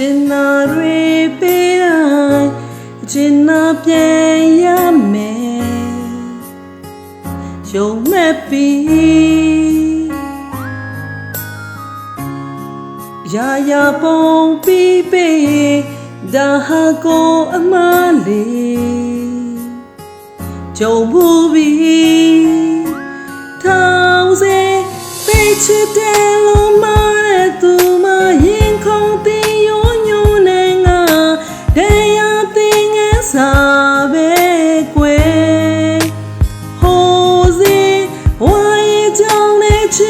ချင်းနာတွေပေးတိုင်းအချင်းနာပြန်ရမယ်ယုံမဲ့ပြီရာရာပုံပြီးပေးဒါဟာကိုအမားလေးကြုံမှုပြီထောင်စေပေးချစ်တယ်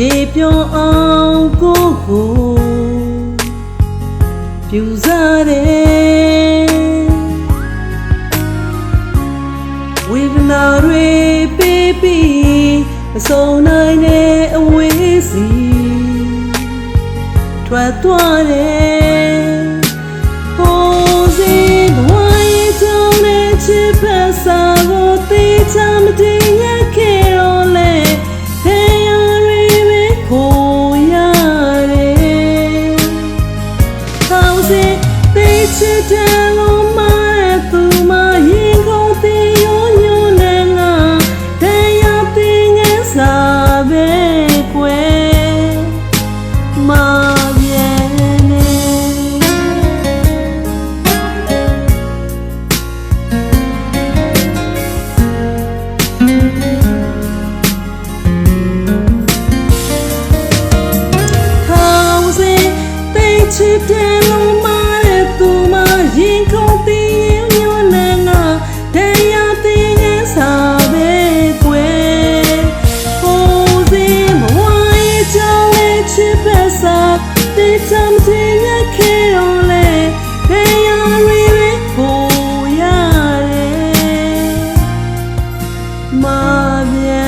ရေပြောင်းအောင်ကိုကိုပြူစားတယ်ဝေဒနာတွေပေးပြီးမဆုံးနိုင်တဲ့အဝေးစီထွက်သွားတယ်ဟိုစီဘဝရဲ့ကြောင့်နဲ့ချစ်ဖက်စာကိုတေးချမတင် ရှိပြန်လုံးမတဲ့သူမရင်ကုန်သိရင်မျိုးနဲ့ငါတရားသိငန်းစာပဲကွယ်ဟိုးစင်မဝိုင်းကြောင်းလေးချစ်ပဲစားတေးချမ်းသိရခေရောလေတရားရီရီကိုရတယ်မာပြေ